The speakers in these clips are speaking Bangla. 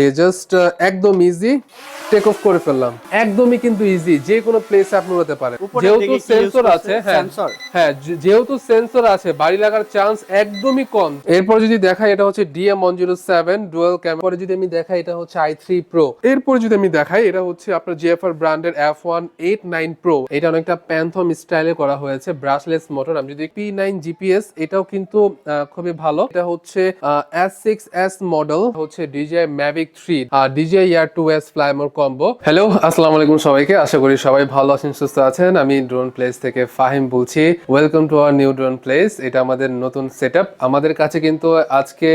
এই জাস্ট একদম ইজি টেক অফ করে ফেললাম। একদমই কিন্তু ইজি যে কোনো প্লেসে আপনি উড়াতে পারেন। যেহেতু সেন্সর আছে হ্যাঁ। হ্যাঁ যেহেতু সেন্সর আছে বাড়ি লাগার চান্স একদমই কম। এরপর যদি দেখাই এটা হচ্ছে DM one zero seven dual camera যদি আমি দেখাই এটা হচ্ছে আই থ্রি প্রো এরপর যদি আমি দেখাই এটা হচ্ছে আপনার জিএফআর ব্র্যান্ডের F one eight nine pro এটা অনেকটা প্যান্থম স্টাইলে করা হয়েছে ব্রাশলেস মোটর আমি যদি পি নাইন জিপিএস এটাও কিন্তু খুবই ভালো। এটা হচ্ছে এস সিক্স এস মডেল হচ্ছে ডিজিআই ম্যাভিক থ্রি আর DJI air two S fly more combo hello আসসালামু আলাইকুম সবাইকে। আশা করি সবাই ভালো আছেন, সুস্থ আছেন। আমি ড্রোন প্লেস থেকে ফাহিম বলছি। Welcome to our new drone place এটা আমাদের নতুন সেট আমাদের কাছে কিন্তু আজকে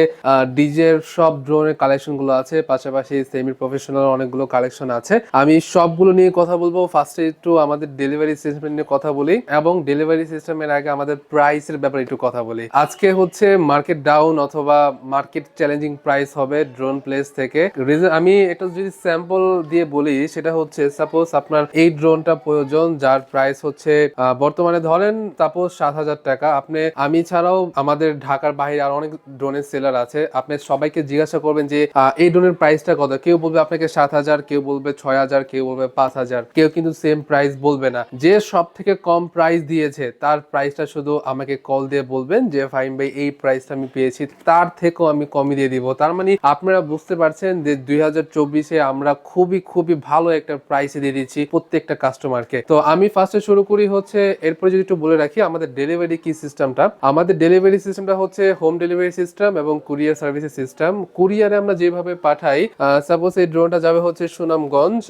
ডিজের সব ড্রোনের কালেকশনগুলো আছে। পাশাপাশি সেমি প্রফেশনাল অনেকগুলো কালেকশন আছে। আমি সবগুলো নিয়ে কথা বলব। ফার্স্টে একটু আমাদের ডেলিভারি সিস্টেম নিয়ে কথা বলি এবং ডেলিভারি সিস্টেমের আগে আমাদের প্রাইসের ব্যাপারে একটু কথা বলি। আজকে হচ্ছে মার্কেট ডাউন অথবা মার্কেট চ্যালেঞ্জিং প্রাইস হবে ড্রোন প্লেস থেকে। Reason- আমি একটা যদি স্যাম্পল দিয়ে বলি, সেটা হচ্ছে সাপোজ আপনার এই ড্রোনটা প্রয়োজন, যার প্রাইস হচ্ছে বর্তমানে ধরেন সাপোজ সাত হাজার টাকা। আপনি, আমি ছাড়াও আমাদের ঢাকার বাইরে আর অনেক ড্রোনের সেলার আছে। আপনি সবাইকে জিজ্ঞাসা করবেন যে এই ড্রোনের প্রাইসটা কত? কেউ বলবে আপনাকে সাত হাজার, কেউ বলবে ছয় হাজার, কেউ বলবে পাঁচ হাজার। কেউ কিন্তু সেম প্রাইস বলবে না। যে সব থেকে কম প্রাইস দিয়েছে, তার প্রাইসটা শুধু আমাকে কল দিয়ে বলবেন যে ফাইন ভাই, এই প্রাইসটা আমি পেয়েছি। তার থেকেও আমি কমিয়ে দিয়ে দিব। তার মানে আপনারা বুঝতে পারছেন যে দুই হাজার চব্বিশে আমরা খুবই খুবই ভালো একটা প্রাইসে দিয়ে দিচ্ছি প্রত্যেকটা কাস্টমারকে তো আমি ফার্স্টে শুরু করি হচ্ছে, এরপরে যদি একটু বলে রাখি, আমাদের ডেলিভারি কি সিস্টেমটা আমাদের ডেলিভারি সিস্টেমটা হচ্ছে হোম ডেলিভারি সিস্টেম এবং কুরিয়ার সার্ভিসের সিস্টেম কুরিয়ারে আমরা যেভাবে পাঠাই সাপোজ এই ড্রোনটা যাবে হচ্ছে সুনামগঞ্জ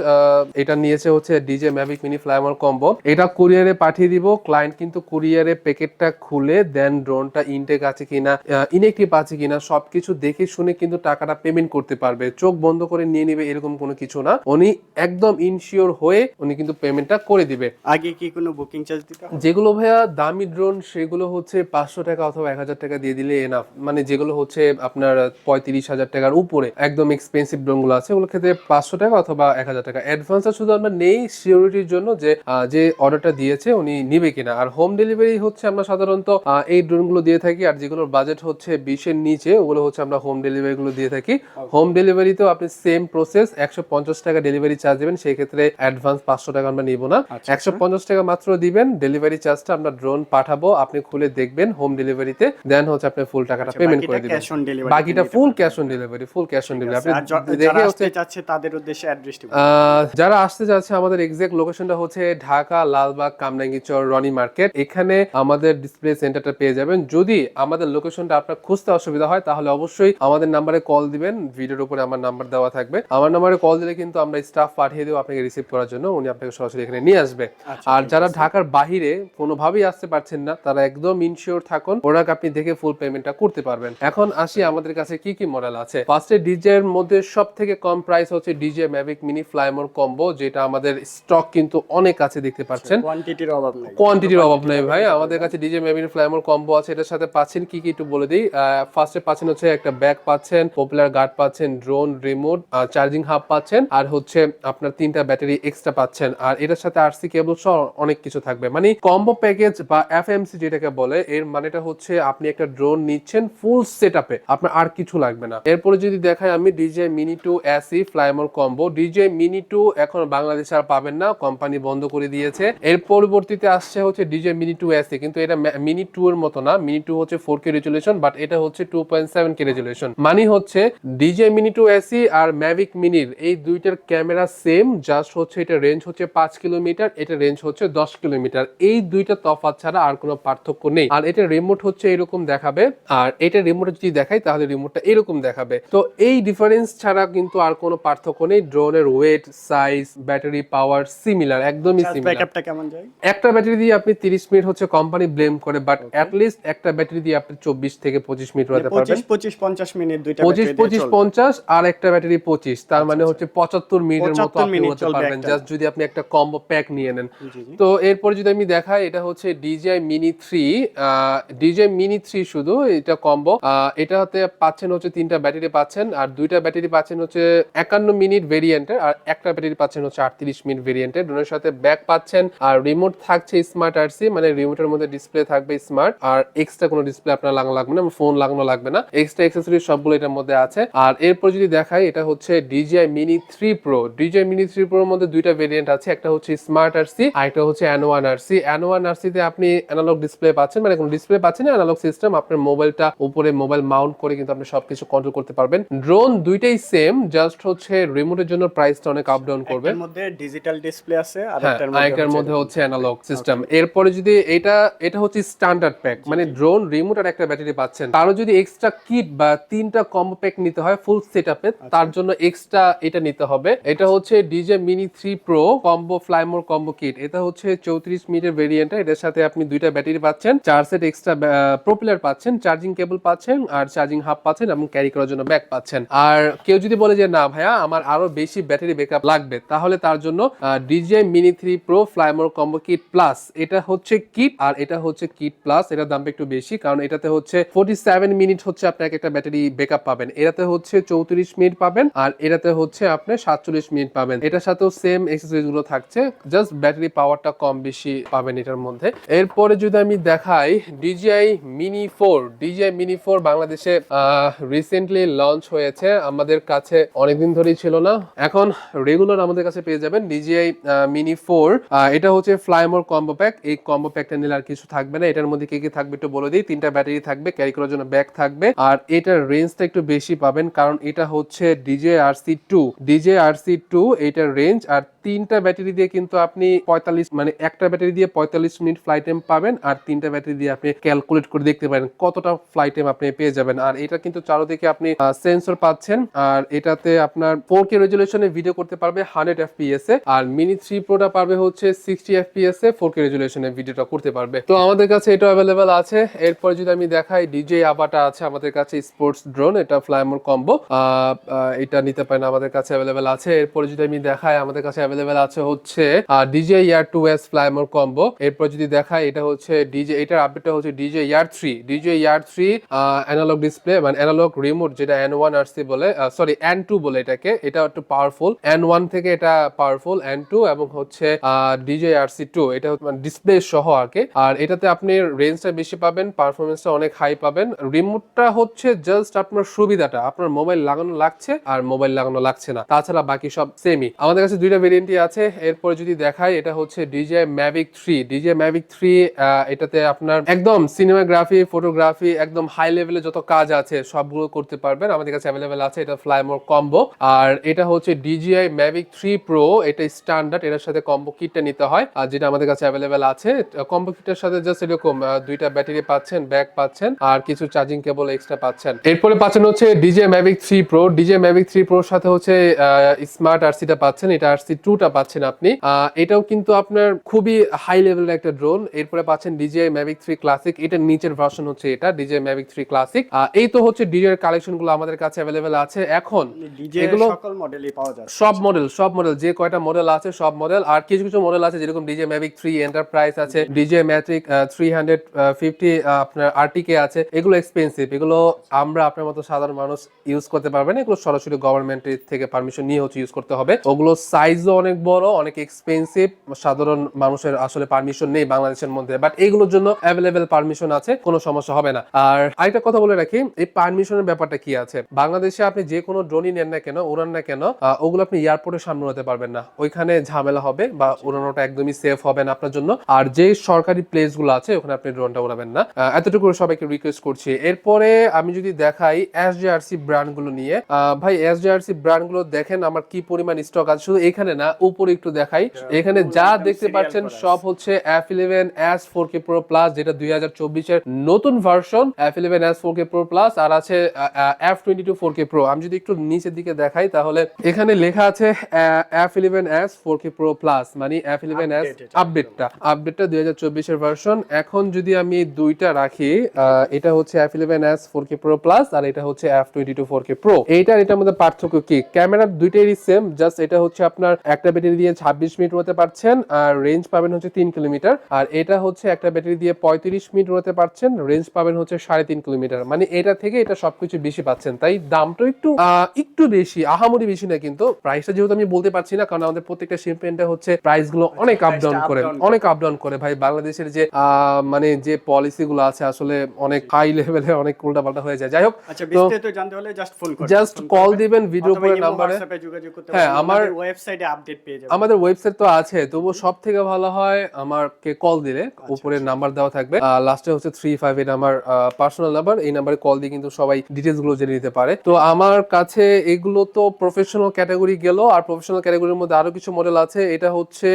এটা নিয়েছে হচ্ছে DJI Mavic mini fly more combo এটা কুরিয়ারে পাঠিয়ে দিব ক্লায়েন্ট কিন্তু কুরিয়ারে প্যাকেটটা খুলে দেন ড্রোনটা ইনটেক আছে কিনা ইনেকটিভ আছে কিনা, সবকিছু দেখে শুনে কিন্তু টাকাটা পেমেন্ট করতে পারবে। চোখ বন্ধ করে নিয়ে নিবে এরকম কোনো কিছু না। উনি একদম ইনশিওর হয়ে উনি কিন্তু পেমেন্টটা করে দিবে। আগে কি কোনো বুকিং চার্জ দিতে? যেগুলো ভাইয়া দামি ড্রোন সেগুলো হচ্ছে পাঁচশো টাকা অথবা এক হাজার টাকা দিয়ে দিলে এনাফ মানে যেগুলো হচ্ছে আপনার পঁয়ত্রিশ হাজার টাকার উপরে। একদম এক্সপেন্সিভ ড্রোনগুলো আছে ওগুলো ক্ষেত্রে পাঁচশো টাকা অথবা এক হাজার টাকা। অ্যাডভান্সটা শুধু আমরা নেই সিকিউরিটির জন্য যে যে অর্ডারটা দিয়েছে উনি নিবে কিনা। আর হোম ডেলিভারি হচ্ছে আমরা সাধারণত এই ড্রোনগুলো দিয়ে থাকি। আর যেগুলোর বাজেট হচ্ছে বিশের নিচে ওগুলো হচ্ছে আমরা হোম ডেলিভারি গুলো দিয়ে থাকি। হোম ডেলিভারিতেও আপনি সেম প্রসেস একশো পঞ্চাশ টাকা ডেলিভারি চার্জ দেবেন সেই ক্ষেত্রে অ্যাডভান্স পাঁচশো টাকা আমরা নিব না। আচ্ছা, একশো পঞ্চাশ টাকা মাত্র দিবেন ডেলিভারি চার্জটা আমরা ড্রোন পাঠাবো আপনি খুলে দেখবেন হোম ডেলিভারিতে দেন হচ্ছে আপনি ফুল টাকাটা পেমেন্ট করে দিবেন। বাকিটা full cash on delivery full cash on delivery আপনি দেখে হচ্ছে আসতে চাচ্ছে তাদের উদ্দেশ্যে অ্যাড্রেসটি যারা আসতে যাচ্ছে আমাদের এক্সাক্ট লোকেশনটা হচ্ছে ঢাকা লালবাগ কামরাঙ্গি চর রনি মার্কেট। এখানে আমাদের ডিসপ্লে সেন্টারটা পেয়ে যাবেন। যদি আমাদের লোকেশনটা আপনার খুঁজতে অসুবিধা হয় তাহলে অবশ্যই আমাদের নাম্বারে কল দিবেন ভিডিওর উপরে আমার নাম্বার দেওয়া থাকবে। আমার নাম্বারে কল দিলে কিন্তু আমরা স্টাফ পাঠিয়ে দেবো আপনাকে রিসিভ করার জন্য উনি আপনাকে সরাসরি এখানে নিয়ে আসবে। আচ্ছা, আর যারা ঢাকার বাহিরে কোনোভাবেই আসতে পারছেন না তারা একদম ইনশিওর থাকুন প্রোডাক্ট আপনি দেখে ফুল পেমেন্টটা করতে পারবেন। এখন আসি আমাদের কাছে কি কি মডেল আছে। ফার্স্টে ডিজে এর মধ্যে সব থেকে কম প্রাইস হচ্ছে DJI Mavic mini fly more combo যেটা আমাদের স্টক কিন্তু অনেক আছে দেখতে পাচ্ছেন। কোয়ান্টিটির অভাব নেই। কোয়ান্টিটির অভাব নেই ভাই। আমাদের কাছে ডিজে মেবিন ফ্লাইমোর কম্বো আছে এটার সাথে পাচ্ছেন কি কি একটু বলে দিই। ফার্স্টে পাচ্ছেন হচ্ছে একটা ব্যাগ পাচ্ছেন পপুলার গার্ড পাচ্ছেন ড্রোন রিমোট চার্জিং হাব পাচ্ছেন, আর হচ্ছে আপনার তিনটা ব্যাটারি এক্সট্রা পাচ্ছেন। আর এটার সাথে আরসি কেবল সহ অনেক কিছু থাকবে। মানে কম্বো প্যাকেজ বা এফএমসি যেটাকে বলে, এর মানেটা হচ্ছে আপনি একটা ড্রোন নিচ্ছেন ফুল সেট আপে আপনার আর কিছু লাগবে না। এরপরে যদি দেখাই আমি DJI mini two SE fly more combo DJI mini two এখন বাংলাদেশে আর পাবেন না কোম্পানি বন্ধ করে দিয়েছে। এর পরবর্তীতে আসছে হচ্ছে ডিজে মিনি টু এসি কিন্তু এটা মিনি টু এর মতো না। মিনি টু হচ্ছে ফোর কে রেজুলেশন বাট এটা হচ্ছে two point seven K resolution মানে হচ্ছে ডিজে মিনি এসি আর ম্যাভিক মিনির এই দুইটার ক্যামেরা সেম জাস্ট হচ্ছে এটা রেঞ্জ হচ্ছে পাঁচ কিলোমিটার এটা রেঞ্জ হচ্ছে দশ কিলোমিটার। এই দুইটা তফাৎ ছাড়া আর কোনো পার্থক্য নেই। আর এটা রিমোট হচ্ছে এরকম দেখাবে। আর এটা রিমোট যদি দেখাই তাহলে রিমোটটা এরকম দেখাবে। তো এই ডিফারেন্স ছাড়া কিন্তু আর কোনো পার্থক্য নেই। ড্রোনের weight size battery power similar একদমই সিমিলার ব্যাকআপটা কেমন যায়? একটা ব্যাটারি দিয়ে আপনি 30 মিনিট হচ্ছে কোম্পানি ব্লেম করে বাট অ্যাট লিস্ট একটা ব্যাটারি দিয়ে আপনি 24 থেকে 25 মিনিট উড়াতে পারবেন। পঁচিশ পঁচিশ পঞ্চাশ মিনিট দুইটা পঁচিশ battery দিয়ে পঁচিশ চলবে। পঞ্চাশ আর একটা ব্যাটারি পঁচিশ তার মানে হচ্ছে পঁচাত্তর মিনিটের মতো আপনি উড়াতে পারবেন। জাস্ট যদি আপনি একটা কম্বো প্যাক নিয়ে নেন। তো এরপর যদি আমি দেখাই এটা হচ্ছে DJI mini three DJI mini three শুধু এটা কম্বো এটাতে পাচ্ছেন হচ্ছে তিনটা ব্যাটারি পাচ্ছেন আর দুইটা ব্যাটারি পাচ্ছেন হচ্ছে একান্ন মিনিট ভেরিয়েন্টের আর একটা ব্যাটারি পাচ্ছেন হচ্ছে আটত্রিশ মিনিট ভেরিয়েন্টের ড্রোনের সাথে ব্যাক পাচ্ছেন আর রিমোট থাকছে স্মার্ট আরসি মানে রিমোটের মধ্যে ডিসপ্লে থাকবে স্মার্ট আর এক্সট্রা কোনো ডিসপ্লে আপনার লাগানো লাগবে না ফোন লাগানো লাগবে না। এক্সট্রা অ্যাক্সেসরি সবগুলো এটার মধ্যে আছে। আর এরপর যদি দেখাই এটা হচ্ছে DJI mini three pro DJI mini three প্রোর মধ্যে দুইটা ভেরিয়েন্ট আছে একটা হচ্ছে স্মার্ট আরসি আর একটা হচ্ছে N one RC N one আরসিতে আপনি অ্যানালগ ডিসপ্লে পাচ্ছেন মানে কোনো ডিসপ্লে পাচ্ছেন না অ্যানালগ সিস্টেম আপনার মোবাইলটা উপরে মোবাইল মাউন্ট করে কিন্তু আপনি সবকিছু কন্ট্রোল করতে পারবেন। ড্রোন দুইটাই সেম জাস্ট হচ্ছে রিমোটের জন্য প্রাইসটা অনেক আপ ডাউন করবে। এর মধ্যে ডিজিটাল ডিসপ্লে আছে আর হ্যাঁ একটার মধ্যে হচ্ছে অ্যানালগ সিস্টেম এরপরে যদি এটা এটা হচ্ছে স্ট্যান্ডার্ড প্যাক মানে ড্রোন রিমোট আর একটা ব্যাটারি পাচ্ছেন। তারও যদি এক্সট্রা কিট বা তিনটা কম্বো প্যাক নিতে হয় ফুল সেটআপে তার জন্য এক্সট্রা এটা নিতে হবে। এটা হচ্ছে DJI mini three pro combo fly more combo kit. এটা হচ্ছে চৌত্রিশ মিনিটের ভেরিয়েন্ট এটার সাথে আপনি দুইটা ব্যাটারি পাচ্ছেন চার সেট এক্সট্রা প্রপিলার পাচ্ছেন চার্জিং কেবল পাচ্ছেন আর চার্জিং হাব পাচ্ছেন এবং ক্যারি করার জন্য ব্যাগ পাচ্ছেন। আর কেউ যদি বলে যে না ভাইয়া আমার আরও বেশি ব্যাটারি ব্যাকআপ লাগবে তাহলে তার জন্য DJI mini three pro fly more combo kit plus এটা হচ্ছে কিট আর এটা হচ্ছে কিট প্লাস এটার দামটা একটু বেশি কারণ এটাতে হচ্ছে ফোর্টি সেভেন মিনিট হচ্ছে আপনাকে একটা ব্যাটারি ব্যাকআপ পাবেন। এটাতে হচ্ছে চৌত্রিশ মিনিট পাবেন আর এটাতে হচ্ছে আপনি সাতচল্লিশ মিনিট পাবেন। এটার সাথেও সেম এক্সেসরিজগুলো থাকছে জাস্ট ব্যাটারি পাওয়ারটা কম বেশি পাবেন এটার মধ্যে। এরপরে যদি আমি দেখাই DJI mini four DJI mini four বাংলাদেশে রিসেন্টলি লঞ্চ হয়েছে, আমাদের কাছে অনেকদিন ধরেই ছিল না। এখন রেগুলার আমাদের কাছে পেয়ে যাবেন ডিজিআই মিনি ফোর এটা হচ্ছে ফ্লাইমোর কম্বো প্যাক এই কম্বো প্যাকটা নিলে আর কিছু থাকবে না। এটার মধ্যে কি কি থাকবে একটু বলে দিই। তিনটা ব্যাটারি থাকবে ক্যারি করার জন্য ব্যাগ থাকবে। আর এটার রেঞ্জটা একটু বেশি পাবেন, কারণ এটা হচ্ছে DJI R C two DJI R C two এটার রেঞ্জ আর তিনটা ব্যাটারি দিয়ে কিন্তু আপনি পঁয়তাল্লিশ মানে একটা ব্যাটারি দিয়ে পঁয়তাল্লিশ মিনিট ফ্লাইট টাইম পাবেন আর তিনটা ব্যাটারি দিয়ে আপনি ক্যালকুলেট করে দেখতে পারেন কতটা ফ্লাইট টাইম আপনি পেয়ে যাবেন। আর এটা কিন্তু চারোদিকে আপনি সেন্সর পাচ্ছেন আর এটাতে আপনার ফোর কে রেজুলেশনে ভিডিও করতে পারবে হান্ড্রেড এফপিএস এ আর মিনি থ্রি প্রোটা পারবে হচ্ছে সিক্সটি এফ এফপিএস এ ফোর কে রেজুলেশনে ভিডিওটা করতে পারবে। তো আমাদের কাছে এটা অ্যাভেলেবেল আছে। এরপর যদি আমি দেখাই ডিজে আবাটা আছে আমাদের কাছে স্পোর্টস ড্রোন এটা ফ্লাইমোর কম্বো এটা নিতে পারেন আমাদের কাছে অ্যাভেলেবেল আছে। এরপর যদি আমি দেখাই আমাদের কাছে অ্যাভেলেবেল আছে হচ্ছে DJI air two S fly more combo এরপর যদি দেখাই, এটা হচ্ছে ডিজে এটার আপডেটটা হচ্ছে DJI air three DJI air three analogue display মানে অ্যানালগ রিমোট যেটা এন ওয়ান আরসি বলে সরি এন টু বলে এটাকে। এটা একটু পাওয়ারফুল এন ওয়ান থেকে এটা পাওয়ারফুল এন টু এবং হচ্ছে ডিজে আরসি টু এটা ডিসপ্লে সহ আর কি আর এটাতে আপনি রেঞ্জটা বেশি পাবেন পারফরমেন্সটা অনেক হাই পাবেন। রিমোটটা হচ্ছে জাস্ট আপনার সুবিধাটা, আপনার মোবাইল লাগানো লাগছে আর মোবাইল লাগানো লাগছে না। তাছাড়া বাকি সব সেমই আমাদের কাছে দুইটা ভেরিয়েন্টই আছে। এরপরে যদি দেখাই, এটা হচ্ছে DJI Mavic three DJI Mavic three এটাতে আপনার একদম সিনেমাগ্রাফি ফটোগ্রাফি একদম হাই লেভেলে যত কাজ আছে, সবগুলো করতে পারবেন। আমাদের কাছে অ্যাভেলেবেল আছে, এটা ফ্লাইমোর কম্বো আর এটা হচ্ছে ডিজিআই ম্যাভিক থ্রি প্রো এটা স্ট্যান্ডার্ড এটার সাথে কম্বো কিটটা নিতে হয়। আর যেটা আমাদের কাছে অ্যাভেলেবেল আছে কম্বো কিটের সাথে জাস্ট এরকম দুইটা ব্যাটারি পাচ্ছেন ব্যাগ পাচ্ছেন, আর কিছু চার্জিং কেবল এক্সট্রা পাচ্ছেন। এরপরে পাচ্ছেন হচ্ছে DJI Mavic three pro DJI Mavic three প্রোর সাথে হচ্ছে স্মার্ট আরসিটা পাচ্ছেন। এটা আরসি টুটা পাচ্ছেন আপনি। এটাও কিন্তু আপনার খুবই হাই লেভেলের একটা ড্রোন এরপরে পাচ্ছেন ডিজে ম্যাভিক থ্রি ক্লাসিক এটার নিচের ভার্সন হচ্ছে এটা ডিজে ম্যাভিক থ্রি ক্লাসিক এই তো হচ্ছে ডিজে এর কালেকশনগুলো আমাদের কাছে অ্যাভেলেবেল আছে। এখন এগুলো সকল মডেলই পাওয়া যায় সব মডেল সব মডেল যে কয়টা মডেল আছে সব মডেল আর কিছু কিছু মডেল আছে যেরকম ডিজে ম্যাভিক থ্রি এন্টারপ্রাইজ আছে DJI Matrice three hundred fifty আপনার আরটিকে আছে। এগুলো এক্সপেন্সিভ এগুলো আমরা আপনার মতো সাধারণ মানুষ ইউজ করতে পারবে না। এগুলো সরাসরি গভর্নমেন্টের থেকে পারমিশন নিয়ে হচ্ছে ইউজ করতে হবে। ওগুলো সাইজও অনেক বড়, অনেক এক্সপেন্সিভ সাধারণ মানুষের আসলে পারমিশন নেই বাংলাদেশের মধ্যে বাট এইগুলোর জন্য অ্যাভেলেবেল পারমিশন আছে, কোনো সমস্যা হবে না। আর আরেকটা কথা বলে রাখি, এই পারমিশনের ব্যাপারটা কি আছে? বাংলাদেশে আপনি যে কোনো ড্রোনই নেন না কেন, উড়ান না কেন ওগুলো আপনি এয়ারপোর্টের সামনে উড়াতে পারবেন না। ওইখানে ঝামেলা হবে বা উড়ানোটা একদমই সেফ হবে না আপনার জন্য। আর যে সরকারি প্লেসগুলো আছে, ওখানে আপনি ড্রোনটা উড়াবেন না। এতটুকু সবাইকে রিকোয়েস্ট করছি। এরপরে আমি যদি দেখাই এস জে আর সি ব্র্যান্ডগুলো নিয়ে ভাই এস জে আর সি ব্র্যান্ডগুলো দেখেন, আমার কি পরিমাণ স্টক আছে? শুধু এখানে না উপরে একটু দেখাই। এখানে যা দেখতে পাচ্ছেন সব হচ্ছে F eleven S four K pro plus যেটা দুই হাজার চব্বিশের নতুন version F eleven S four K pro plus আর আছে F twenty two four K pro আমি যদি একটু নিচের দিকে দেখাই তাহলে এখানে লেখা আছে F eleven S four K pro plus মানে এফ ইলেভেন এস আপডেটটা আপডেটটা দুই হাজার চব্বিশের ভার্সন এখন যদি আমি দুইটা রাখি এটা হচ্ছে F eleven S four K pro plus আর এটা হচ্ছে F twenty two four K pro এইটার এটার মধ্যে পার্থক্য কি? ক্যামেরা দুইটাই সেম জাস্ট এটা হচ্ছে আপনার একটা ব্যাটারি দিয়ে ছাব্বিশ মিনিট উড়াতে পারছেন আর রেঞ্জ পাবেন হচ্ছে তিন কিলোমিটার। আর এটা হচ্ছে একটা ব্যাটারি দিয়ে পঁয়ত্রিশ মিনিট উড়াতে পারছেন রেঞ্জ পাবেন হচ্ছে সাড়ে তিন কিলোমিটার। মানে এটা থেকে এটা সবকিছু বেশি পাচ্ছেন তাই দামটা একটু একটু বেশি আহামরি বেশি না কিন্তু। প্রাইসটা যেহেতু আমি বলতে পারছি না কারণ আমাদের প্রত্যেকটা শিপমেন্টে হচ্ছে প্রাইসগুলো অনেক আপ ডাউন করে অনেক আপ ডাউন করে। ভাই বাংলাদেশের যে আহ, মানে যে পলিসি গুলো আছে আসলে অনেক হাই লেভেলে অনেক উল্টাপাল্টা হয়ে যায়। যাই হোক আচ্ছা বিস্তারিত জানতে হলে জাস্ট ফোন করুন জাস্ট কল দিবেন ভিডিও করে নাম্বারে হ্যাঁ, আমার- ওয়েবসাইটে আপডেট পেয়ে যাবেন আমাদের ওয়েবসাইট তো আছে তবুও সব থেকে ভালো হয় আমাকে কল দিলে আচ্ছা, উপরে নাম্বার দেওয়া থাকবে। লাস্টে হচ্ছে থ্রি ফাইভ এটা আমার পার্সোনাল নাম্বার এই নাম্বারে কল দিয়ে কিন্তু সবাই ডিটেলসগুলো জেনে নিতে পারে। তো আমার কাছে এগুলো তো প্রফেশনাল ক্যাটাগরি গেল আর প্রফেশনাল ক্যাটাগরির মধ্যে আরও কিছু মডেল আছে। এটা হচ্ছে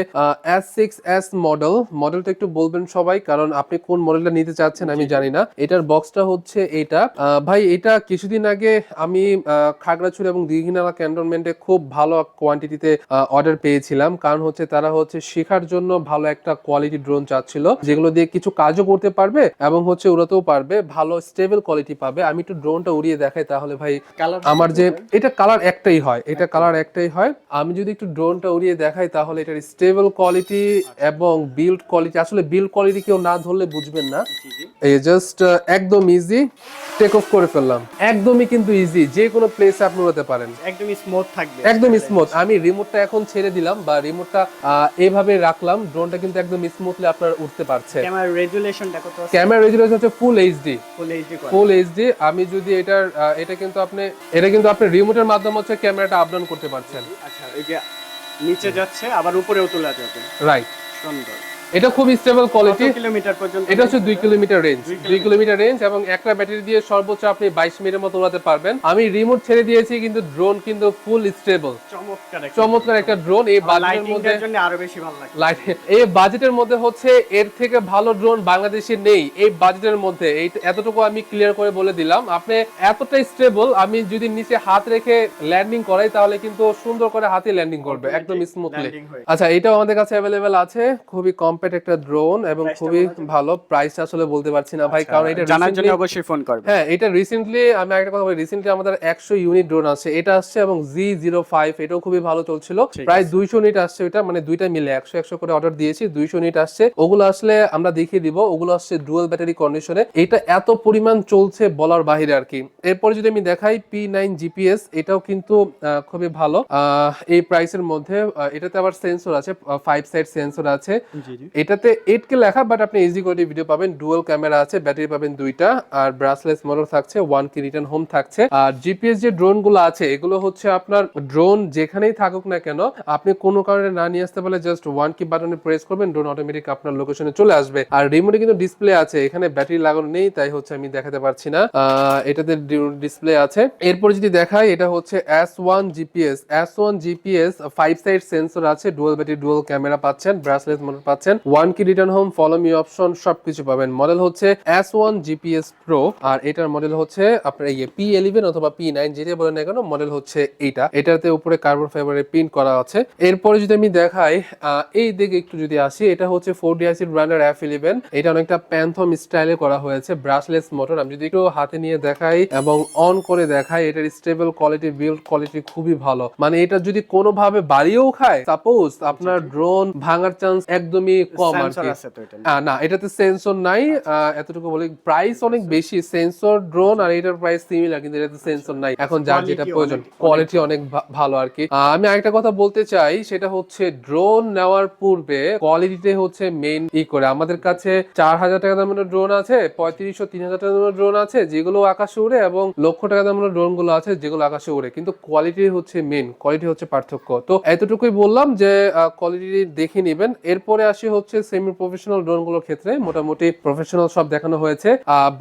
এস সিক্স এস মডেল মডেলটা একটু বলবেন সবাই কারণ আপনি কোন মডেলটা নিতে চাচ্ছেন আমি জানি না। এটার বক্সটা হচ্ছে এটা ভাই এটা কিছুদিন আগে আমি খাগড়াছড়ি এবং দীঘিনালা ক্যান্টনমেন্টে খুব ভালো কোয়ান্টিটিতে অর্ডার পেয়েছিলাম। কারণ হচ্ছে তারা হচ্ছে শেখার জন্য ভালো একটা কোয়ালিটি ড্রোন চাচ্ছিল যেগুলো দিয়ে কিছু কাজও করতে পারবে এবং হচ্ছে উড়াতেও পারবে ভালো স্টেবল কোয়ালিটি পাবে। আমি একটু ড্রোনটা উড়িয়ে দেখাই তাহলে ভাই। আমার যে এটা কালার একটাই হয় এটা কালার একটাই হয়। আমি যদি একটু ড্রোনটা উড়িয়ে দেখাই তাহলে এটার স্টেবল কোয়ালিটি এবং বিল্ড কোয়ালিটি আসলে বিল্ড কোয়ালিটি কেউ না ধরলে বুঝবেন না। এই জাস্ট একদম ইজি টেক অফ করে ফেললাম। একদমই কিন্তু ইজি যে কোনো প্লেসে আপনি উড়াতে পারেন। একদম স্মুথ থাকবে। একদম স্মুথ আমি রিমোটটা এখন ছেড়ে দিলাম বা রিমোটটা এইভাবে রাখলাম ড্রোনটা কিন্তু একদম স্মুথলি আপনার উঠতে পারছে। ক্যামেরা রেজুলেশনটা কত আছে? ক্যামেরা রেজুলেশন হচ্ছে full HD full HD full HD আমি যদি এটার এটা কিন্তু আপনি এটা কিন্তু আপনি রিমোটের মাধ্যমে হচ্ছে ক্যামেরাটা আপ ডাউন করতে পারছেন। আচ্ছা এই যে নিচে যাচ্ছে আবার উপরেও তোলা যাবে। রাইট সুন্দর। এটা খুব স্টেবল কোয়ালিটি কিলোমিটার পর্যন্ত? এটা হচ্ছে দুই কিলোমিটার রেঞ্জ দুই কিলোমিটার। রেঞ্জ এবং একটা ব্যাটারি দিয়ে সর্বোচ্চ আপনি বাইশ মিনিটের মতো উড়াতে পারবেন। আমি রিমোট ছেড়ে দিয়েছি কিন্তু ড্রোন কিন্তু ফুল স্টেবল চমৎকার একটা ড্রোন এই বাজেটের মধ্যে আরও বেশি ভালো লাগে। এই বাজেটের মধ্যে হচ্ছে এর থেকে ভালো ড্রোন বাংলাদেশে নেই। এই বাজেটের মধ্যে। এই এতটুকু আমি ক্লিয়ার করে বলে দিলাম। আপনি এতটাই স্টেবল আমি যদি নিচে হাত রেখে ল্যান্ডিং করাই তাহলে কিন্তু সুন্দর করে হাতে ল্যান্ডিং করবে একদম স্মুথলি আচ্ছা এটাও আমাদের কাছে অ্যাভেলেবেল আছে। খুবই কম্প্যাক্ট একটা ড্রোন এবং খুবই ভালো প্রাইসটা আসলে বলতে পারছি না ভাই কারণ এটা জানার জন্য অবশ্যই ফোন করবেন। হ্যাঁ এটা রিসেন্টলি আমি একটা কথা বলি রিসেন্টলি আমাদের একশো ইউনিট ড্রোন আছে এটা আসছে এবং জি জিরো ফাইভ এটাও খুবই ভালো চলছিল। প্রায় দুইশো ইউনিট আসছে এটা মানে দুইটা মিলে একশো একশো করে অর্ডার দিয়েছি দুইশো ইউনিট আসছে। ওগুলো আসলে আমরা দেখিয়ে দিব ওগুলো আসছে ডুয়েল ব্যাটারি কন্ডিশনে এটা এত পরিমাণ চলছে বলার বাহিরে আর কি। এরপরে যদি আমি দেখাই পি নাইন জিপিএস এটাও কিন্তু খুবই ভালো। আহ, এই প্রাইসের মধ্যে এটাতে আবার সেন্সর আছে ফাইভ সাইড সেন্সর আছে। এটাতে এইট কে লেখা বাট আপনি ইজি করে ভিডিও পাবেন। ডুয়াল ক্যামেরা আছে ব্যাটারি পাবেন দুইটা। আর ব্রাসলেস মডেল থাকছে ওয়ান কি রিটার্ন হোম থাকছে। আর জিপিএস যে ড্রোনগুলো আছে, এগুলো হচ্ছে আপনার ড্রোন যেখানেই থাকুক না কেন, আপনি কোনো কারণে না নিয়ে আসতে পারলে জাস্ট ওয়ান কি বাটনে প্রেস করবেন ড্রোন অটোমেটিক আপনার লোকেশনে চলে আসবে। আর রিমোটে কিন্তু ডিসপ্লে আছে, এখানে ব্যাটারি লাগানো নেই, তাই হচ্ছে আমি দেখাতে পারছি না। এটাতে ডিসপ্লে আছে। এরপর যদি দেখাই, এটা হচ্ছে S one GPS S one GPS five side sensor আছে ডুয়াল ব্যাটারি ডুয়াল ক্যামেরা পাচ্ছেন ব্রাসলেস মোটর পাচ্ছেন। One key return home follow me option সবকিছু পাবেন। মডেল হচ্ছে এস ওয়ান জিপিএস প্রো আর এটার মডেল হচ্ছে আপনার ইয়ে পি ইলেভেন অথবা পি নাইন যেটা বলেন না কেন মডেল হচ্ছে এইটা। এটাতে উপরে কার্বন ফাইবারের প্রিন্ট করা আছে। এরপরে যদি আমি দেখাই এই দিকে একটু যদি আসি এটা হচ্ছে ফোর ডিআইসি ব্র্যান্ডের এফ ইলেভেন এটা অনেকটা প্যান্থম স্টাইলে করা হয়েছে ব্রাশলেস মোটর আমি যদি একটু হাতে নিয়ে দেখাই এবং অন করে দেখাই এটার স্টেবল কোয়ালিটি বিল্ড কোয়ালিটি খুবই ভালো। মানে এটা যদি কোনোভাবে বাড়িয়েও খায় সাপোজ আপনার ড্রোন ভাঙার চান্স একদমই কম আর কি। না এটাতে সেন্সর নাই এতটুকু বলি। প্রাইস অনেক বেশি সেন্সর ড্রোন আর এটার প্রাইস সিমিলার কিন্তু এটাতে সেন্সর নাই। এখন যার যেটা প্রয়োজন কোয়ালিটি অনেক ভালো। আর কি। আমি আরেকটা কথা বলতে চাই সেটা হচ্ছে ড্রোন নেওয়ার পূর্বে কোয়ালিটিতে হচ্ছে মেইন ই করে। আমাদের কাছে চার হাজার টাকা দামের ড্রোন আছে পঁয়ত্রিশশো তিন হাজার টাকা দামের ড্রোন আছে যেগুলো আকাশে উড়ে এবং লক্ষ টাকা দামের ড্রোনগুলো আছে যেগুলো আকাশে উড়ে। কিন্তু কোয়ালিটি হচ্ছে মেইন কোয়ালিটি হচ্ছে পার্থক্য। তো এতটুকুই বললাম যে কোয়ালিটি দেখে নেবেন। এরপরে আসি হচ্ছে সেমি প্রফেশনাল ড্রোনগুলোর ক্ষেত্রে মোটামুটি প্রফেশনাল সব দেখানো হয়েছে।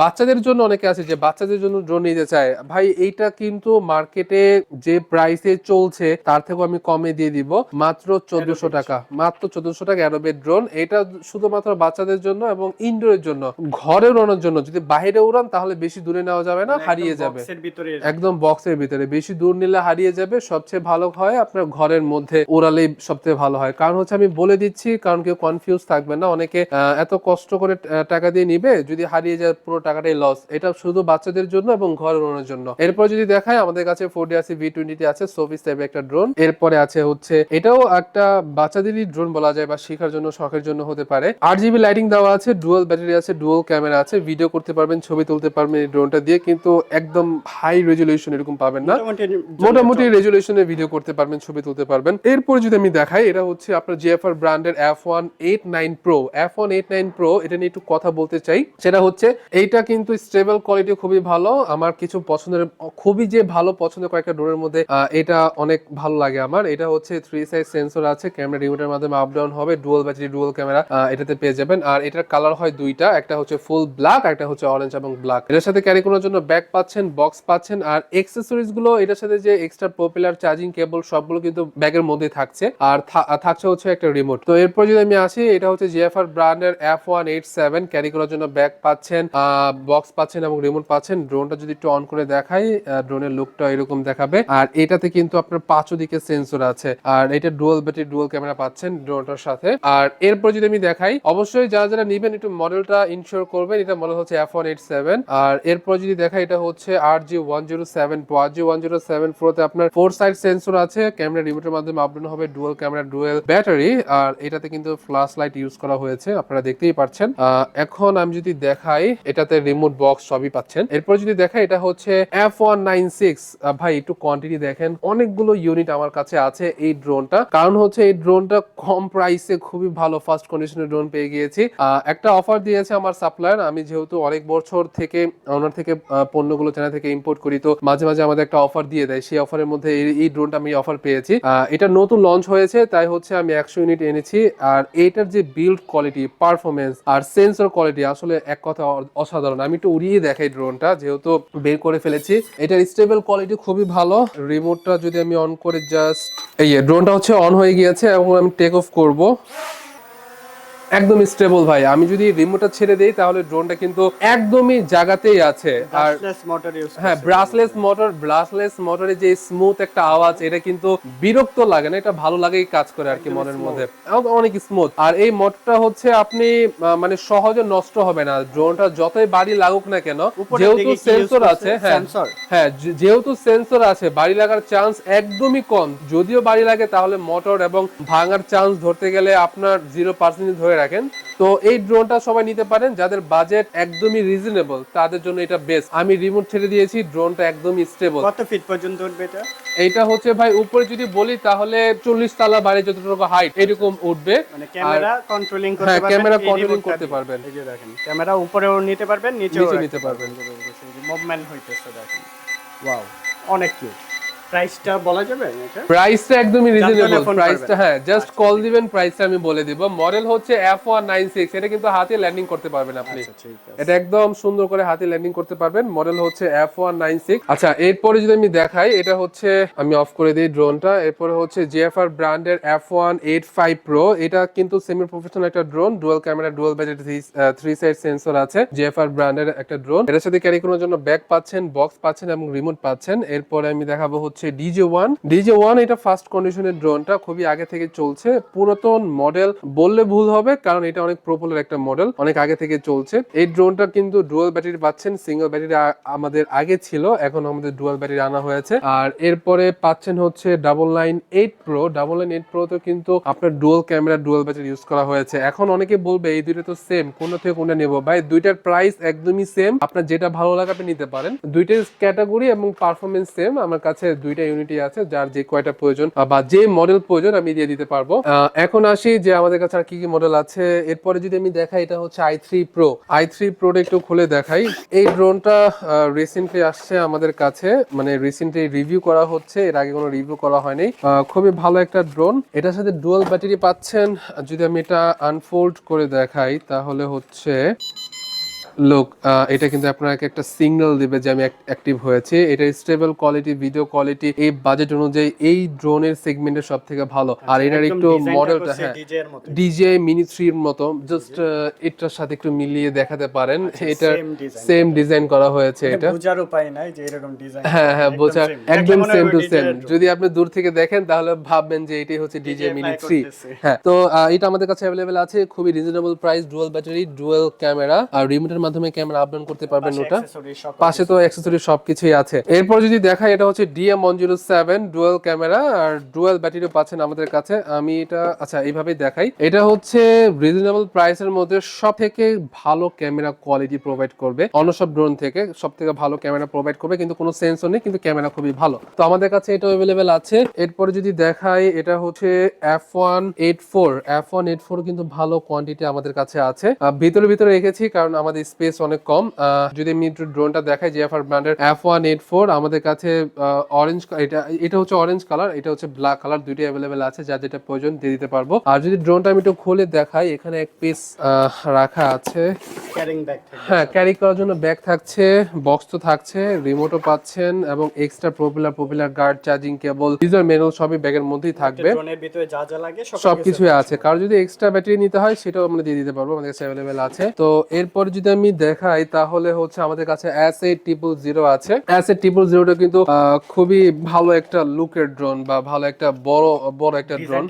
বাচ্চাদের জন্য অনেকে আছে যে বাচ্চাদের জন্য ড্রোন নিতে চায়। ভাই এইটা কিন্তু মার্কেটে যে প্রাইসে চলছে তার থেকেও আমি কমে দিয়ে দিব। মাত্র চোদ্দশো টাকা। মাত্র চোদ্দশো টাকা অ্যারোবেট ড্রোন এটা শুধুমাত্র বাচ্চাদের জন্য এবং ইনডোরের জন্য। ঘরে উড়ানোর জন্য। যদি বাইরে উড়ান তাহলে বেশি দূরে নেওয়া যাবে না হারিয়ে যাবে। ভিতরে একদম বক্সের ভিতরে। বেশি দূর নিলে হারিয়ে যাবে। সবচেয়ে ভালো হয় আপনার ঘরের মধ্যে ওড়ালেই সবচেয়ে ভালো হয়। কারণ হচ্ছে আমি বলে দিচ্ছি কারণ কেউ কনফিউজ কনফিউজ থাকবেন না। অনেকে এত কষ্ট করে টাকা দিয়ে নিবে যদি হারিয়ে যায় পুরো টাকাটাই লস এটা শুধু বাচ্চাদের জন্য এবং ঘর উড়ানোর জন্য। এরপর যদি দেখায় আমাদের কাছে ফোর ডি আছে ভি টোয়েন্টি আছে সোফিস টাইপের একটা ড্রোন এরপরে আছে হচ্ছে এটাও একটা বাচ্চাদেরই ড্রোন বলা যায় বা শেখার জন্য শখের জন্য হতে পারে। আট জিবি লাইটিং দেওয়া আছে ডুয়াল ব্যাটারি আছে ডুয়াল ক্যামেরা আছে। ভিডিও করতে পারবেন ছবি তুলতে পারবেন এই ড্রোনটা দিয়ে কিন্তু একদম হাই রেজুলেশন এরকম পাবেন না। মোটামুটি রেজুলেশনে ভিডিও করতে পারবেন ছবি তুলতে পারবেন। এরপর যদি আমি দেখাই এটা হচ্ছে আপনার জিএফআর ব্র্যান্ডের এফ ওয়ান এটা নিয়ে একটু কথা বলতে চাই। সেটা হচ্ছে, এইটা কিন্তু স্টেবল কোয়ালিটি খুবই ভালো। আমার কিছু পছন্দের, খুবই যে ভালো কয়েকটা মধ্যে এটা অনেক ভালো লাগে আমার। এটা হচ্ছে থ্রি সাইজ সেন্সর আছে ক্যামেরা রিমোটের মাধ্যমে আপ ডাউন হবে ডুয়াল ব্যাটারি ডুয়াল ক্যামেরা এটাতে পেয়ে যাবেন। আর এটার কালার হয় দুইটা, একটা হচ্ছে ফুল ব্ল্যাক একটা হচ্ছে অরেঞ্জ এবং ব্ল্যাক এটার সাথে ক্যারি করার জন্য ব্যাগ পাচ্ছেন বক্স পাচ্ছেন, আর এক্সেসরিজগুলো, এটার সাথে যে এক্সট্রা পপুলার চার্জিং কেবল সবগুলো কিন্তু ব্যাগের মধ্যে থাকছে। আর থাকছে হচ্ছে একটা রিমোট তো এরপর যদি আমি আসি এটা হচ্ছে জিএফআর ব্র্যান্ডের F one eight seven carry করার জন্য ব্যাগ পাচ্ছেন বক্স পাচ্ছেন এবং রিমোট পাচ্ছেন। ড্রোনটা যদি একটু অন করে দেখাই ড্রোনের লুকটা এরকম দেখাবে। আর এটাতে কিন্তু আপনার পাঁচও দিকে সেন্সর আছে। আর এটা ডুয়াল ব্যাটারি ডুয়াল ক্যামেরা পাচ্ছেন ড্রোনটার সাথে। আর এরপর যদি আমি দেখাই, অবশ্যই যারা যারা নিবেন, একটু মডেলটা ইনশিওর করবেন, এটা মডেল হচ্ছে এফ ওয়ান এইট সেভেন আর এরপর যদি দেখাই, এটা হচ্ছে R G one zero seven pro R G one zero seven প্রোতে আপনার ফোর সাইড সেন্সর আছে। ক্যামেরা রিমোটের মাধ্যমে আপডাউন হবে ডুয়াল ক্যামেরা ডুয়েল ব্যাটারি আর এটাতে কিন্তু ফ্ল্যাশ লাইট ইউজ করা হয়েছে, আপনারা দেখতেই পাচ্ছেন। এখন আমি যদি দেখাই, এটাতে রিমোট বক্স সবই পাচ্ছেন। এরপর যদি দেখাই, এটা হচ্ছে এফ ওয়ান নাইন সিক্স ভাই, একটু কোয়ান্টিটি দেখেন, অনেকগুলো ইউনিট আমার কাছে আছে এই ড্রোনটা কারণ হচ্ছে এই ড্রোনটা কম প্রাইসে খুবই ভালো ফার্স্ট কন্ডিশনের ড্রোন পেয়ে গিয়েছি। একটা অফার দিয়েছে আমার সাপ্লায়ার আমি যেহেতু অনেক বছর থেকে ওনার থেকে পণ্যগুলো চেনা থেকে ইম্পোর্ট করি, তো মাঝে মাঝে আমাদের একটা অফার দিয়ে দেয়। সেই অফারের মধ্যে এই- ড্রোনটা আমি অফার পেয়েছি। এটা নতুন লঞ্চ হয়েছে, তাই হচ্ছে আমি একশো ইউনিট এনেছি। আর এটার যে বিল্ড কোয়ালিটি পারফরমেন্স আর সেন্সর কোয়ালিটি আসলে এক কথা অসাধারণ। আমি একটু উড়িয়ে দেখাই ড্রোনটা যেহেতু বের করে ফেলেছি। এটার স্টেবল কোয়ালিটি খুবই ভালো। রিমোটটা যদি আমি অন করে জাস্ট এই ড্রোনটা হচ্ছে অন হয়ে গিয়েছে এবং আমি টেক অফ করব। একদম স্টেবল ভাই। আমি যদি রিমোটটা ছেড়ে দেই তাহলে ড্রোনটা কিন্তু একদমই জায়গাতেই আছে। আর হ্যাঁ ব্রাসলেস মোটর ব্রাসলেস মোটরে যে স্মুথ একটা আওয়াজ এটা কিন্তু বিরক্ত লাগে না এটা ভালো লাগেই কাজ করে আর কি মনের মধ্যে। অনেক স্মুথ আর এই মোটরটা হচ্ছে আপনি মানে সহজে নষ্ট হবে না। ড্রোনটা যতই বাড়ি লাগুক না কেন যেহেতু সেন্সর আছে হ্যাঁ। হ্যাঁ যেহেতু সেন্সর আছে বাড়ি লাগার চান্স একদমই কম। যদিও বাড়ি লাগে তাহলে মোটর এবং ভাঙার চান্স ধরতে গেলে আপনার জিরো পার্সেন্ট ধরে রাখেন। তো এই ড্রোনটা সবাই নিতে পারেন যাদের বাজেট একদমই রিজনেবল তাদের জন্য এটা বেস্ট আমি রিমোট ছেড়ে দিয়েছি ড্রোনটা একদমই স্টেবল কত ফিট পর্যন্ত উঠবে এটা? এইটা হচ্ছে ভাই উপরে যদি বলি তাহলে চল্লিশ তালা বাড়ি যতটুকু হাইট এরকম উঠবে। মানে ক্যামেরা কন্ট্রোলিং করতে হ্যাঁ, পারবেন camera এই করতে পারবেন। এই যে দেখেন ক্যামেরা উপরেও নিতে পারবেন নিচেও নিচে নিতে পারবেন। মুভমেন্ট হইতেছে দেখেন। ওয়াও অনেক কিউট প্রাইসটা বলা যাবে এটা? প্রাইসটা একদমই রিজনেবল প্রাইসটা হ্যাঁ জাস্ট কল দিবেন প্রাইসটা আমি বলে দিব। মডেল হচ্ছে এফ ওয়ান নাইন সিক্স এটা কিন্তু হাতে ল্যান্ডিং করতে পারবেন আপনি। আচ্ছা এটা একদম সুন্দর করে হাতে ল্যান্ডিং করতে পারবেন। মডেল হচ্ছে এফ ওয়ান নাইন সিক্স আচ্ছা এরপরে যদি আমি দেখাই এটা হচ্ছে আমি অফ করে দিই ড্রোনটা এরপরে হচ্ছে ব্র্যান্ডের F one eight five pro এটা কিন্তু সেমি প্রফেশনাল একটা drone dual camera dual battery three side sensor আছে। জিএফআর ব্র্যান্ডের একটা ড্রোন এটার সাথে ক্যারি করার জন্য ব্যাগ পাচ্ছেন বক্স পাচ্ছেন এবং রিমোট পাচ্ছেন। এরপরে আমি দেখাবো হচ্ছে ডিজে ওয়ান ডিজে ওয়ান এটা ফার্স্ট কন্ডিশনের ড্রোনটা খুবই আগে থেকে চলছে। পুরাতন মডেল বললে ভুল হবে, কারণ এটা অনেক প্রপোলার একটা মডেল অনেক আগে থেকে চলছে। এই ড্রোনটা কিন্তু ডুয়াল ব্যাটারি পাচ্ছেন সিঙ্গেল ব্যাটারি আমাদের আগে ছিল, এখন আমাদের ডুয়াল ব্যাটারি আনা হয়েছে। আর এরপরে পাচ্ছেন হচ্ছে double nine eight pro double nine eight pro তো কিন্তু আপনার dual camera dual battery use করা হয়েছে। এখন অনেকে বলবে, এই দুইটা তো সেম কোনটা থেকে কোনটা নেব? ভাই, দুইটার প্রাইস একদমই সেম আপনার যেটা ভালো লাগে, আপনি নিতে পারেন। দুইটার ক্যাটাগরি এবং পারফরমেন্স সেম আমার কাছে দুইটা ইউনিটি আছে, যার যে কয়টা প্রয়োজন বা যে মডেল প্রয়োজন আমি দিয়ে দিতে পারব। এখন আসি যে আমাদের কাছে আর কি কি মডেল আছে। এরপরে যদি আমি দেখাই, এটা হচ্ছে I three pro I three প্রোটা একটু খুলে দেখাই। এই ড্রোনটা রিসেন্টলি আসছে আমাদের কাছে। মানে রিসেন্টলি রিভিউ করা হচ্ছে, এর আগে কোনো রিভিউ করা হয়নি। খুবই ভালো একটা ড্রোন এটার সাথে ডুয়াল ব্যাটারি পাচ্ছেন। যদি আমি এটা আনফোল্ড করে দেখাই, তাহলে হচ্ছে লোক এটা কিন্তু আপনাকে একটা সিগন্যাল দিবে যে আমি অ্যাক্টিভ হয়েছে। এটা স্টেবল কোয়ালিটি ভিডিও কোয়ালিটি এই বাজেট অনুযায়ী এই ড্রোনের সেগমেন্টের সব থেকে ভালো আর এটার একটু মডেলটা হ্যাঁ ডিজে মিনি থ্রির মতো। জাস্ট এটার সাথে একটু মিলিয়ে দেখাতে পারেন। এটা সেম ডিজাইন করা হয়েছে এটা। বোঝার উপায় নাই যে এরকম ডিজাইন হ্যাঁ হ্যাঁ বোঝা একদম সেম টু সেম যদি আপনি দূর থেকে দেখেন তাহলে ভাববেন যে এটাই হচ্ছে ডিজে মিনি থ্রি হ্যাঁ তো এটা আমাদের কাছে অ্যাভেলেবেল আছে। খুবই reasonable price dual battery dual camera আর রিমোটের মাধ্যমে ক্যামেরা আপডাউন করতে পারবেন ওটা। পাশে তো অ্যাক্সেসরি সবকিছুই আছে। এরপর যদি দেখা এটা হচ্ছে DM one zero seven dual camera আর ডুয়েল ব্যাটারিও পাচ্ছেন আমাদের কাছে। আমি এটা আচ্ছা এইভাবেই দেখাই। এটা হচ্ছে রিজনেবল প্রাইসের মধ্যে সব থেকে ভালো ক্যামেরা কোয়ালিটি প্রোভাইড করবে। অন্য সব ড্রোন থেকে সব থেকে ভালো ক্যামেরা প্রোভাইড করবে কিন্তু কোনো সেন্সর নেই কিন্তু ক্যামেরা খুবই ভালো। তো আমাদের কাছে এটা অ্যাভেলেবেল আছে। এরপরে যদি দেখাই এটা হচ্ছে F one eight four F one eight four কিন্তু ভালো কোয়ান্টিটি আমাদের কাছে আছে। ভিতরে ভিতরে রেখেছি কারণ আমাদের স্পেস অনেক কম। আহ, যদি আমি একটু ড্রোনটা দেখাই জিএফআর ব্র্যান্ডের এফ ওয়ান এইট ফোর আমাদের কাছে অরেঞ্জ এটা এটা হচ্ছে অরেঞ্জ কালার এটা হচ্ছে ব্ল্যাক কালার দুইটি অ্যাভেলেবেল আছে যা যেটা প্রয়োজন দিয়ে দিতে পারব। আর যদি ড্রোনটা আমি একটু খুলে দেখাই এখানে এক পিস রাখা আছে। হ্যাঁ ক্যারি করার জন্য ব্যাগ থাকছে বক্স তো থাকছে রিমোটও পাচ্ছেন এবং extra propeller propeller guard charging cable user manual সবই ব্যাগের মধ্যেই থাকবে। ড্রোনের ভিতরে যা যা লাগে সব সবকিছুই আছে। কারও যদি এক্সট্রা ব্যাটারি নিতে হয় সেটাও আমরা দিয়ে দিতে পারব আমাদের কাছে অ্যাভেলেবেল আছে। তো এরপর যদি আমি দেখাই তাহলে হচ্ছে আমাদের কাছে এস এ ট্রিপল জিরো আছে। এস এ ট্রিপল জিরোটা কিন্তু খুবই ভালো একটা লুকের ড্রোন বা ভালো একটা বড় বড় একটা ড্রোন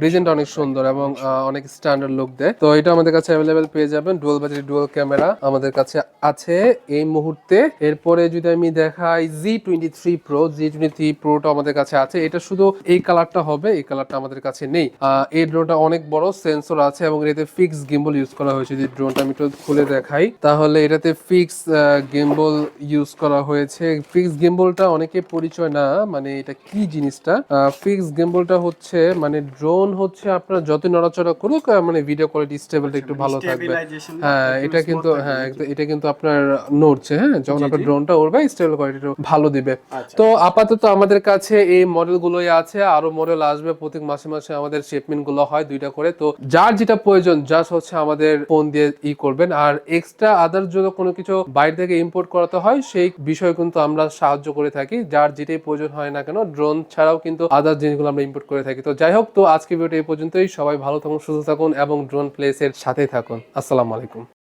ডিজাইনটা অনেক সুন্দর। এবং অনেক স্ট্যান্ডার্ড লুক দেয়। তো এটা আমাদের কাছে অ্যাভেলেবেল পেয়ে যাবেন ডুয়াল ব্যাটারি ডুয়াল ক্যামেরা আমাদের কাছে আছে এই মুহূর্তে। এরপরে যদি আমি দেখাই G twenty three pro G twenty three প্রোটা আমাদের কাছে আছে। এটা শুধু এই কালারটা হবে এই কালারটা আমাদের কাছে নেই। আহ, এই ড্রোনটা অনেক বড় সেন্সর আছে এবং এটাতে ফিক্স গিম্বল ইউজ করা হয়েছে। যদি ড্রোনটা আমি একটু খুলে দেখাই। তাহলে এটাতে ফিক্স গিম্বল ইউজ করা হয়েছে। ফিক্স গিম্বলটা অনেকে পরিচয় না মানে এটা কি জিনিসটা? ফিক্স গিম্বলটা হচ্ছে মানে ড্রোন হচ্ছে আপনার যত নড়াচড়া করুক মানে ভিডিও কোয়ালিটি স্টেবলটা একটু ভালো থাকবে। হ্যাঁ এটা কিন্তু হ্যাঁ এটা কিন্তু আপনার নড়ছে হ্যাঁ যখন আপনার ড্রোনটা উড়বে স্টেবল কোয়ালিটি ভালো দিবে। আচ্ছা। তো আপাতত আমাদের কাছে এই মডেলগুলোই আছে আরও মডেল আসবে প্রত্যেক মাসে মাসে আমাদের শিপমেন্টগুলো হয় দুইটা করে। তো যার যেটা প্রয়োজন জাস্ট হচ্ছে আমাদের ফোন দিয়ে ই করবেন। আর এক্সট্রা আদার যদি কোনো কিছু বাইরে থেকে ইম্পোর্ট করাতে হয়, সেই বিষয় কিন্তু আমরা সাহায্য করে থাকি। যার যেটাই প্রয়োজন হয় না কেন ড্রোন ছাড়াও কিন্তু আদার জিনিসগুলো আমরা ইম্পোর্ট করে থাকি। তো যাই হোক, তো আজকে ভিডিওটা এই পর্যন্তই। সবাই ভালো থাকুন, সুস্থ থাকুন এবং ড্রোন প্লেসের সাথে থাকুন। আসসালামু আলাইকুম।